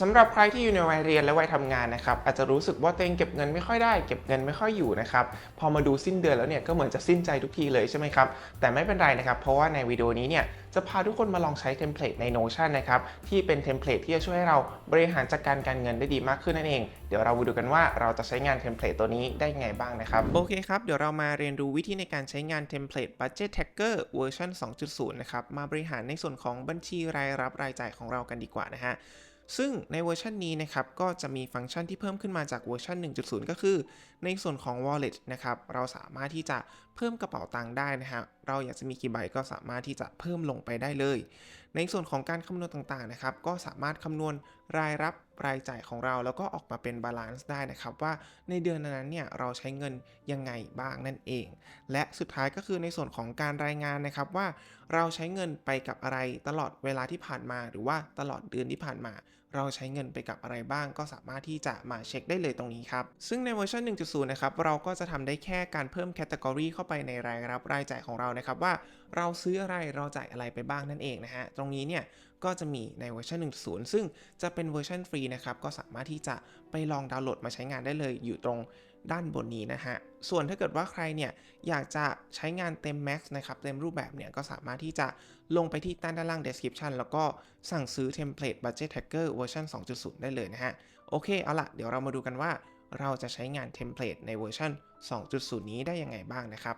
สำหรับใครที่อยู่ในวัยเรียนและวัยทำงานนะครับอาจจะรู้สึกว่าตัวเองเก็บเงินไม่ค่อยได้เก็บเงินไม่ค่อยอยู่นะครับพอมาดูสิ้นเดือนแล้วเนี่ยก็เหมือนจะสิ้นใจทุกทีเลยใช่ไหมครับแต่ไม่เป็นไรนะครับ เพราะว่าในวิดีโอนี้เนี่ยจะพาทุกคนมาลองใช้เทมเพลตใน Notion นะครับที่เป็นเทมเพลตที่จะช่วยให้เราบริหารจัดการการเงินได้ดีมากขึ้นนั่นเอง เดี๋ยวเรามาดูกันว่าเราจะใช้งานเทมเพลตตัวนี้ได้ยังไงบ้างนะครับโอเคครับเดี๋ยวเรามาเรียนรู้วิธีในการใช้งานเทมเพลต Budget Tracker เวอร์ชัน2.0 นะครับมาบริหารในส่วนของบัญชีรายรับรายจ่ายของเรากันดีกว่านะฮะ ซึ่งในเวอร์ชันนี้นะครับก็จะมีฟังก์ชันที่เพิ่มขึ้นมาจากเวอร์ชัน1.0 ก็คือ ในส่วนของ wallet นะครับเราสามารถที่จะ เพิ่มกระเป๋าตังค์ได้นะฮะ เราอยากจะมีกี่ใบก็สามารถที่จะเพิ่มลงไปได้เลย ในส่วนของการคำนวณต่างๆนะครับ ก็สามารถคำนวณรายรับรายจ่ายของเราแล้วก็ออกมาเป็นบาลานซ์ได้นะครับ ว่าในเดือนนั้นเนี่ยเราใช้เงินยังไงบ้างนั่นเอง และสุดท้ายก็คือในส่วนของการรายงานนะครับว่าเราใช้เงินไปกับอะไรตลอดเวลาที่ผ่านมา หรือว่าตลอดเดือนที่ผ่านมา เราใช้เงินไปกับอะไรบ้าง ก็สามารถที่จะมาเช็คได้เลยตรงนี้ครับ ซึ่งในเวอร์ชัน1.0 นะครับ เราก็จะทำได้แค่การเพิ่มแคตตากรีเข้าไปในรายรับรายจ่ายของเรานะครับว่าเราซื้ออะไรเราจ่ายอะไรไปบ้างนั่นเองนะฮะ ตรงนี้เนี่ยก็จะมีในเวอร์ชัน1.0 ซึ่งจะเป็นเวอร์ชันฟรีนะครับ ก็สามารถที่จะไปลองดาวน์โหลดมาใช้งานได้เลยอยู่ตรง ด้านบนนี้นะฮะ ส่วนถ้าเกิดว่าใครเนี่ยอยากจะใช้งานเต็ม Max นะครับ เต็มรูปแบบเนี่ยก็สามารถที่จะลงไปที่ใต้ด้านล่าง description แล้วก็สั่งซื้อเทมเพลต Budget Tracker เวอร์ชัน2.0 ได้เลยนะฮะ โอเค เอาละเดี๋ยวเรามาดูกันว่าเราจะใช้งานเทมเพลตในเวอร์ชัน2.0 นี้ได้ยังไงบ้างนะครับ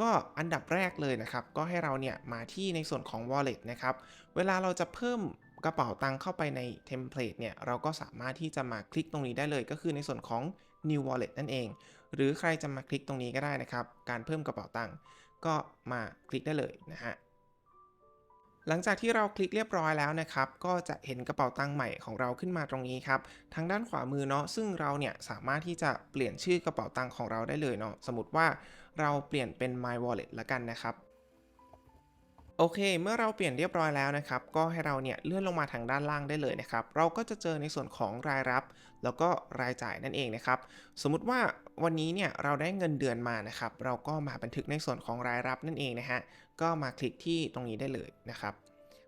ก็อันดับแรกเลยนะครับ ก็ให้เราเนี่ยมาที่ในส่วนของ wallet นะครับ เวลาเราจะเพิ่ม กระเป๋าตังค์เข้าไปในเทมเพลตเนี่ยเราก็สามารถที่จะมาคลิกตรงนี้ได้เลย ก็คือในส่วนของ new wallet นั่นเอง หรือใครจะมาคลิกตรงนี้ก็ได้นะครับ การเพิ่มกระเป๋าตังค์ก็มาคลิกได้เลยนะฮะหลังจากที่เราคลิกเรียบร้อยแล้วนะครับ ก็จะเห็นกระเป๋าตังค์ใหม่ของเราขึ้นมาตรงนี้ครับ ทางด้านขวามือเนาะ ซึ่งเราเนี่ยสามารถที่จะเปลี่ยนชื่อกระเป๋าตังค์ของเราได้เลยเนาะ สมมติว่าเราเปลี่ยนเป็น my wallet ละกันนะครับ โอเค เมื่อเราเปลี่ยนเรียบร้อยแล้วนะครับ ก็ให้เราเนี่ยเลื่อนลงมาทางด้านล่างได้เลยนะครับ เราก็จะเจอในส่วนของรายรับ แล้วก็รายจ่ายนั่นเองนะครับ สมมุติว่าวันนี้เนี่ยเราได้เงินเดือนมานะครับ เราก็มาบันทึกในส่วนของรายรับนั่นเองนะฮะ ก็มาคลิกที่ตรงนี้ได้เลยนะครับ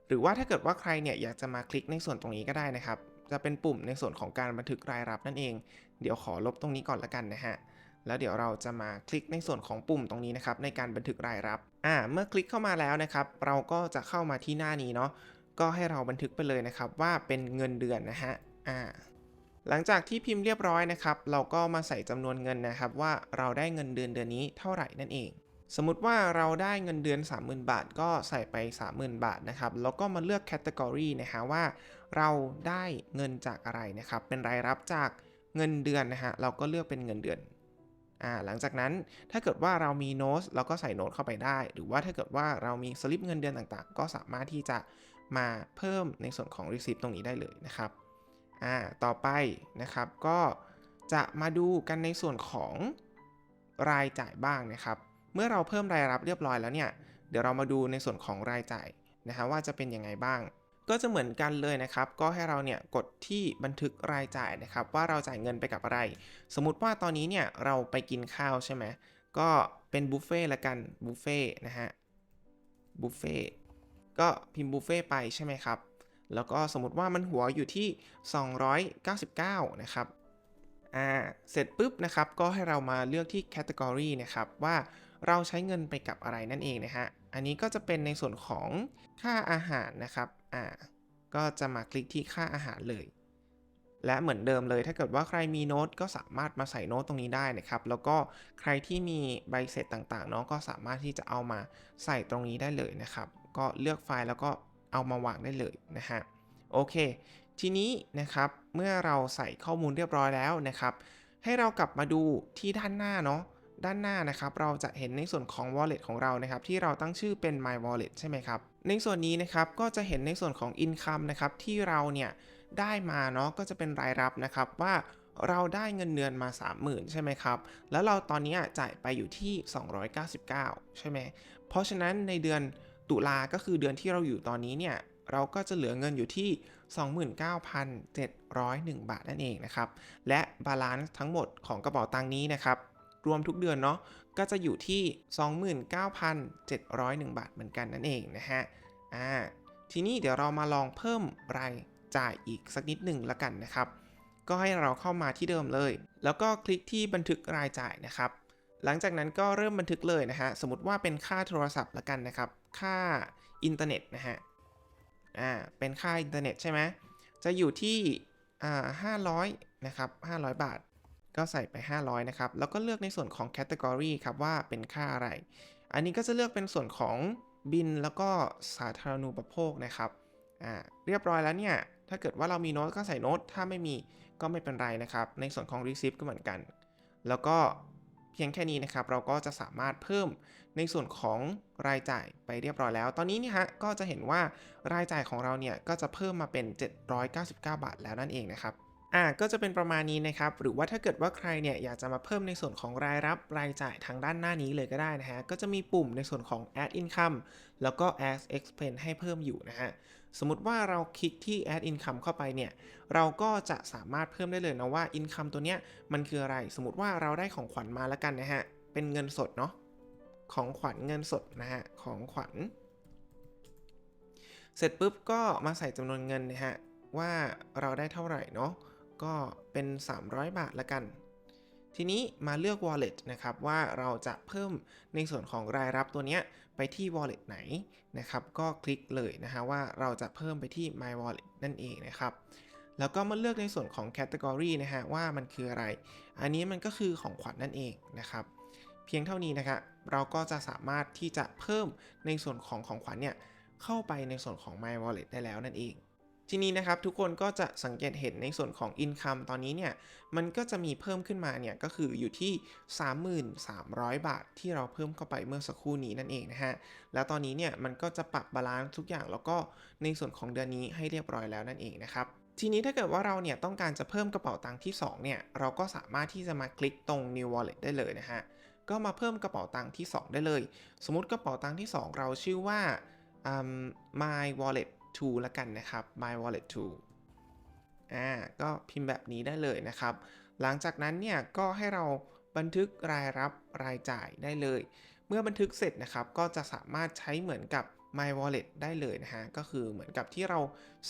หรือว่าถ้าเกิดว่าใครเนี่ยอยากจะมาคลิกในส่วนตรงนี้ก็ได้นะครับ จะเป็นปุ่มในส่วนของการบันทึกรายรับนั่นเอง เดี๋ยวขอลบตรงนี้ก่อนละกันนะฮะ แล้วเดี๋ยวเราจะมาคลิกในส่วนของปุ่มตรงนี้นะครับในการบันทึกรายรับ อ่าเมื่อคลิกเข้ามาแล้วนะครับ เราก็จะเข้ามาที่หน้านี้เนาะก็ให้เราบันทึกไปเลยนะครับว่าเป็นเงินเดือนนะฮะอ่าหลังจากที่พิมพ์เรียบร้อยนะครับ เราก็มาใส่จำนวนเงินนะครับ ว่าเราได้เงินเดือนเดือนนี้เท่าไหร่นั่นเอง สมมติว่าเราได้เงินเดือน 30,000 บาท ก็ใส่ไป 30,000 บาทนะครับแล้วก็มาเลือกแคตตากรีนะฮะว่า เราได้เงินจากอะไรนะครับเป็นรายรับจากเงินเดือนนะฮะเราก็เลือกเป็นเงินเดือน อ่าหลังจากนั้นถ้าเกิดว่าเรามีโน้ตเราก็ใส่โน้ตเข้าไปได้ หรือว่าถ้าเกิดว่าเรามีสลิปเงินเดือนต่างๆ ก็สามารถที่จะมาเพิ่มในส่วนของ receipt ตรงนี้ได้เลยนะครับอ่าต่อไปนะครับก็จะมาดูกันในส่วนของรายจ่ายบ้างนะครับ เมื่อเราเพิ่มรายรับเรียบร้อยแล้วเนี่ย เดี๋ยวเรามาดูในส่วนของรายจ่ายนะฮะว่าจะเป็นยังไงบ้าง ก็จะเหมือนกันเลยนะครับ ก็ให้เราเนี่ยกดที่บันทึกรายจ่ายนะครับ ว่าเราจ่ายเงินไปกับอะไร สมมุติว่าตอนนี้เนี่ยเราไปกินข้าวใช่ไหมก็เป็นบุฟเฟ่ละกันบุฟเฟ่นะฮะบุฟเฟ่ก็พิมพ์บุฟเฟ่ไปใช่ไหมครับ แล้วก็สมมติว่ามันหัวอยู่ที่ 299 นะครับอ่าเสร็จปุ๊บนะครับ ก็ให้เรามาเลือกที่ category นะครับ ว่าเราใช้เงินไปกับอะไรนั่นเองนะฮะ อันนี้ก็จะเป็นในส่วนของค่าอาหารนะครับ อ่าก็จะมาคลิกที่ค่าอาหารเลย และเหมือนเดิมเลยถ้าเกิดว่าใครมีโน้ตก็สามารถมาใส่โน้ตตรงนี้ได้นะครับ แล้วก็ใครที่มีใบเสร็จต่างๆเนาะก็สามารถที่จะเอามาใส่ตรงนี้ได้เลยนะครับ ก็เลือกไฟล์แล้วก็เอามาวางได้เลยนะฮะโอเค ทีนี้นะครับเมื่อเราใส่ข้อมูลเรียบร้อยแล้วนะครับ ให้เรากลับมาดูที่ด้านหน้าเนาะด้านหน้านะครับ เราจะเห็นในส่วนของ wallet ของเรานะครับ ที่เราตั้งชื่อเป็น my wallet ใช่ไหมครับ ในส่วนนี้นะครับก็จะเห็นในส่วนของ income นะครับที่เราเนี่ยได้มาเนาะก็จะเป็นรายรับนะครับว่าเราได้เงินเดือนมา 30,000 ใช่ไหมครับ แล้วเราตอนนี้จ่ายไปอยู่ที่ 299 ใช่ไหม เพราะฉะนั้นในเดือนตุลาก็คือเดือนที่เราอยู่ตอนนี้เนี่ย เราก็จะเหลือเงินอยู่ที่ 29,701 บาทนั่นเองนะครับ และบาลานซ์ทั้งหมดของกระเป๋าตังค์นี้นะครับ รวมทุกเดือนเนาะก็จะอยู่ที่ 29,701 บาทเหมือนกันนั่นเองนะฮะอ่าทีนี้เดี๋ยวเรามาลองเพิ่มรายจ่ายอีกสักนิดหนึ่งละกันนะครับ ก็ให้เราเข้ามาที่เดิมเลย แล้วก็คลิกที่บันทึกรายจ่ายนะครับ หลังจากนั้นก็เริ่มบันทึกเลยนะฮะสมมติว่าเป็นค่าโทรศัพท์ละกันนะครับ ค่าอินเทอร์เน็ตนะฮะอ่าเป็นค่าอินเทอร์เน็ตใช่ไหมจะอยู่ที่อ่า500นะครับ500บาท ก็ใส่ไป 500 นะครับ แล้วก็เลือกในส่วนของ category ครับว่าเป็นค่าอะไร อันนี้ก็จะเลือกเป็นส่วนของบินแล้วก็สาธารณูปโภคนะครับ อ่า เรียบร้อยแล้วเนี่ย ถ้าเกิดว่าเรามีโน้ตก็ใส่โน้ต ถ้าไม่มีก็ไม่เป็นไรนะครับ ในส่วนของ receipt ก็เหมือนกัน แล้วก็เพียงแค่นี้นะครับ เราก็จะสามารถเพิ่มในส่วนของรายจ่ายไปเรียบร้อยแล้ว ตอนนี้เนี่ยฮะ ก็จะเห็นว่ารายจ่ายของเราเนี่ย ก็จะเพิ่มมาเป็น 799 บาทแล้วนั่นเองนะครับ อ่าก็จะเป็นประมาณนี้นะครับ หรือว่าถ้าเกิดว่าใครเนี่ยอยากจะมาเพิ่มในส่วนของรายรับรายจ่ายทางด้านหน้านี้เลยก็ได้นะฮะ ก็จะมีปุ่มในส่วนของ add income แล้วก็ add expense ให้เพิ่มอยู่นะฮะ สมมติว่าเราคลิกที่ add income เข้าไปเนี่ย เราก็จะสามารถเพิ่มได้เลยนะว่า income ตัวเนี้ยมันคืออะไร สมมติว่าเราได้ของขวัญมาแล้วกันนะฮะ เป็นเงินสดเนาะ ของขวัญเงินสดนะฮะ ของขวัญ เสร็จปุ๊บก็มาใส่จำนวนเงินนะฮะว่าเราได้เท่าไหร่เนาะ ก็เป็น 300 บาทละกัน ทีนี้มาเลือก wallet นะครับว่าเราจะเพิ่มในส่วนของรายรับตัวเนี้ยไปที่ wallet ไหนนะครับ ก็คลิกเลยนะฮะว่าเราจะเพิ่มไปที่ my wallet นั่นเองนะครับแล้วก็มาเลือกในส่วนของ category นะฮะว่ามันคืออะไร อันนี้มันก็คือของขวัญนนั่นเองนะครับ เพียงเท่านี้นะครับเราก็จะสามารถที่จะเพิ่มในส่วนของของขวัญเนี่ยเข้าไปในส่วนของ my wallet ได้แล้วนั่นเอง ทีนี้นะครับทุกคนก็จะสังเกตเห็นในส่วนของ income ตอนนี้เนี่ย มันก็จะมีเพิ่มขึ้นมาเนี่ยก็คืออยู่ที่ 3,300 บาทที่เราเพิ่มเข้าไปเมื่อสักครู่นี้นั่นเองนะฮะ แล้วตอนนี้เนี่ยมันก็จะปรับบาลานซ์ทุกอย่างแล้วก็ในส่วนของเดือนนี้ให้เรียบร้อยแล้วนั่นเองนะครับทีนี้ถ้าเกิดว่าเราเนี่ยต้องการจะเพิ่มกระเป๋าตังค์ที่ 2 เนี่ย เราก็สามารถที่จะมาคลิกตรง new wallet ได้เลยนะฮะ ก็มาเพิ่มกระเป๋าตังค์ที่ 2 ได้เลย สมมติกระเป๋าตังค์ที่ 2 เราชื่อว่า my wallet 2ละกันนะครับ my wallet 2อ่าก็พิมพ์แบบนี้ได้เลยนะครับ หลังจากนั้นเนี่ยก็ให้เราบันทึกรายรับรายจ่ายได้เลย เมื่อบันทึกเสร็จนะครับก็จะสามารถใช้เหมือนกับ My Wallet ได้เลยนะฮะ ก็คือเหมือนกับที่เรา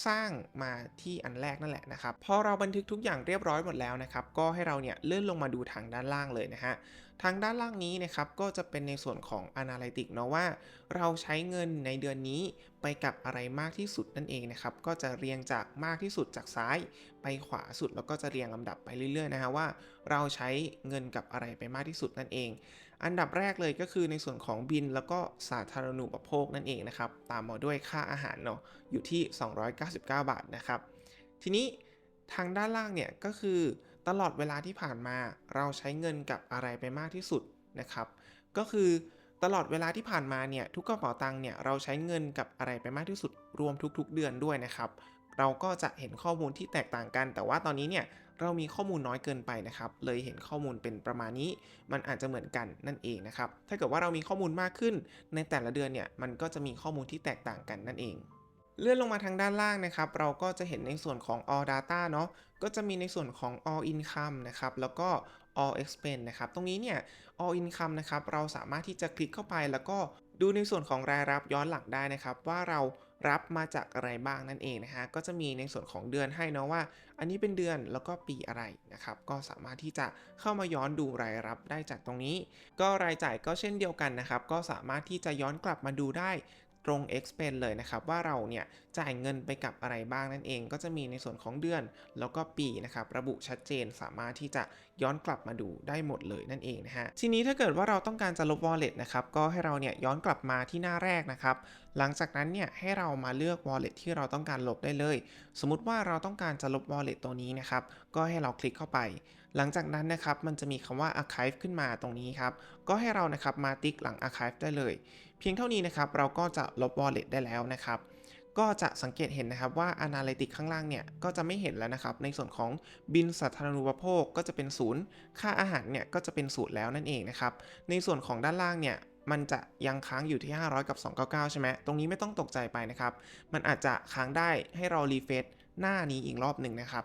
สร้างมาที่อันแรกนั่นแหละนะครับ พอเราบันทึกทุกอย่างเรียบร้อยหมดแล้วนะครับ ก็ให้เราเนี่ยเลื่อนลงมาดูทางด้านล่างเลยนะฮะ ทางด้านล่างนี้นะครับก็จะเป็นในส่วนของ Analytics เนาะว่า เราใช้เงินในเดือนนี้ไปกับอะไรมากที่สุดนั่นเองนะครับก็จะเรียงจากมากที่สุดจากซ้ายไปขวาสุดแล้วก็จะเรียงลำดับไปเรื่อยๆนะฮะว่า เราใช้เงินกับอะไรไปมากที่สุดนั่นเอง อันดับแรกเลยก็คือในส่วนของบินแล้วก็สาธารณูปโภคนั่นเองนะครับตามมาด้วยค่าอาหารเนาะอยู่ที่ 299 บาทนะครับทีนี้ทางด้านล่างเนี่ยก็คือ ตลอดเวลาที่ผ่านมาเราใช้เงินกับอะไรไปมากที่สุดนะครับ ก็คือตลอดเวลาที่ผ่านมาเนี่ยทุกกระเป๋าตังค์เนี่ยเราใช้เงินกับอะไรไปมากที่สุดรวมทุกๆเดือนด้วยนะครับ เราก็จะเห็นข้อมูลที่แตกต่างกัน แต่ว่าตอนนี้เนี่ยเรามีข้อมูลน้อยเกินไปนะครับ เลยเห็นข้อมูลเป็นประมาณนี้ มันอาจจะเหมือนกันนั่นเองนะครับ ถ้าเกิดว่าเรามีข้อมูลมากขึ้นในแต่ละเดือนเนี่ยมันก็จะมีข้อมูลที่แตกต่างกันนั่นเอง เลื่อนลงมาทางด้านล่างนะครับ เราก็จะเห็นในส่วนของ all data เนาะก็จะมีในส่วนของ all income นะครับ แล้วก็ all expense นะครับ ตรงนี้เนี่ย all income นะครับ เราสามารถที่จะคลิกเข้าไปแล้วก็ดูในส่วนของรายรับย้อนหลังได้นะครับ ว่าเรารับมาจากอะไรบ้างนั่นเองนะฮะ ก็จะมีในส่วนของเดือนให้เนาะว่า อันนี้เป็นเดือนแล้วก็ปีอะไรนะครับ ก็สามารถที่จะเข้ามาย้อนดูรายรับได้จากตรงนี้ ก็รายจ่ายก็เช่นเดียวกันนะครับ ก็สามารถที่จะย้อนกลับมาดูได้ ตรง expense เลยนะครับ ว่าเราเนี่ยจ่ายเงินไปกับอะไรบ้างนั่นเอง ก็จะมีในส่วนของเดือน แล้วก็ปีนะครับระบุชัดเจนสามารถที่จะย้อนกลับมาดูได้หมดเลยนั่นเองนะฮะทีนี้ถ้าเกิดว่าเราต้องการจะลบ wallet นะครับก็ให้เราเนี่ยย้อนกลับมาที่หน้าแรกนะครับหลังจากนั้นเนี่ยให้เรามาเลือก wallet ที่เราต้องการลบได้เลย สมมุติว่าเราต้องการจะลบ wallet ตัวนี้นะครับก็ให้เราคลิกเข้าไป หลังจากนั้นนะครับมันจะมีคำว่า archive ขึ้นมาตรงนี้ครับก็ให้เรานะครับมาติ๊กหลัง archive ได้เลย พียงเท่านี้นะครับเราก็จะลบ wallet ได้แล้วนะครับ ก็จะสังเกตเห็นนะครับว่า Analytics ข้างล่างเนี่ยก็จะไม่เห็นแล้วนะครับ ในส่วนของบินสาธารณูปโภคก็จะเป็นศูนย์ค่าอาหารเนี่ยก็จะเป็นศูนย์แล้วนั่นเองนะครับ ในส่วนของด้านล่างเนี่ยมันจะยังค้างอยู่ที่ 500 กับ 299 ใช่ไหม ตรงนี้ไม่ต้องตกใจไปนะครับ มันอาจจะค้างได้ให้เรารีเฟซหน้านี้อีกรอบหนึ่งนะครับ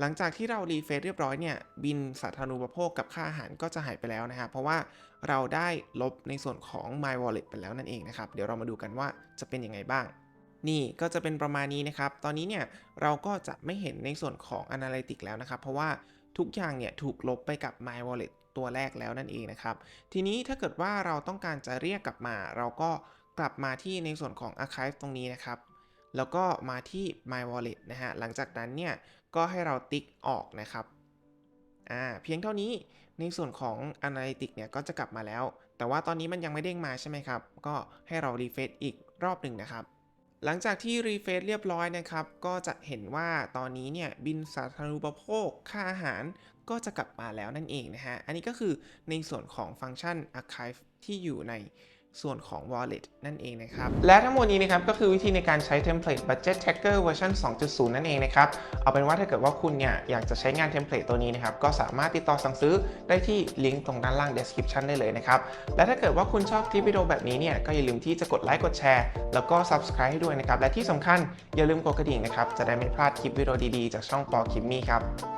หลังจากที่เรารีเฟซเรียบร้อยเนี่ยบินสาธารณูปโภคกับค่าอาหารก็จะหายไปแล้วนะครับเพราะว่าเราได้ลบในส่วนของ My Wallet ไปแล้วนั่นเองนะครับเดี๋ยวเรามาดูกันว่าจะเป็นยังไงบ้าง นี่ก็จะเป็นประมาณนี้นะครับ ตอนนี้เนี่ยเราก็จะไม่เห็นในส่วนของ Analytics แล้วนะครับ เพราะว่าทุกอย่างเนี่ยถูกลบไปกับ My Wallet ตัวแรกแล้วนั่นเองนะครับ ทีนี้ถ้าเกิดว่าเราต้องการจะเรียกกลับมา เราก็กลับมาที่ในส่วนของ Archive ตรงนี้นะครับแล้วก็มาที่ My Wallet นะฮะ หลังจากนั้นเนี่ย ก็ให้เราติ๊กออกนะครับอ่าเพียงเท่านี้ในส่วนของ Analytics เนี่ยก็จะกลับมาแล้ว แต่ว่าตอนนี้มันยังไม่เด้งมาใช่ไหมครับ ก็ให้เรารีเฟรชอีกรอบหนึ่งนะครับ หลังจากที่รีเฟรชเรียบร้อยนะครับ ก็จะเห็นว่าตอนนี้เนี่ยบินสาธารณูปโภค ค่าอาหารก็จะกลับมาแล้วนั่นเองนะฮะ อันนี้ก็คือในส่วนของฟังก์ชัน Archive ที่อยู่ใน ส่วนของ Wallet นั่นเองนะครับ และทั้งหมดนี้นะครับก็คือวิธีในการใช้ Template Budget Tracker เวอร์ชัน2.0 นั่นเองนะครับ เอาเป็นว่าถ้าเกิดว่าคุณเนี่ยอยากจะใช้งานเทมเพลตตัวนี้นะครับ ก็สามารถติดต่อสั่งซื้อได้ที่ลิงก์ตรงด้านล่าง description ได้เลยนะครับ และถ้าเกิดว่าคุณชอบคลิปวิดีโอแบบนี้เนี่ยก็อย่าลืมที่จะกดไลค์กดแชร์แล้วก็ subscribe ให้ด้วยนะครับและที่สำคัญอย่าลืมกดกระดิ่งนะครับจะได้ไม่พลาดคลิปวิดีโอดีๆจากช่องปอคิมมี่ครับ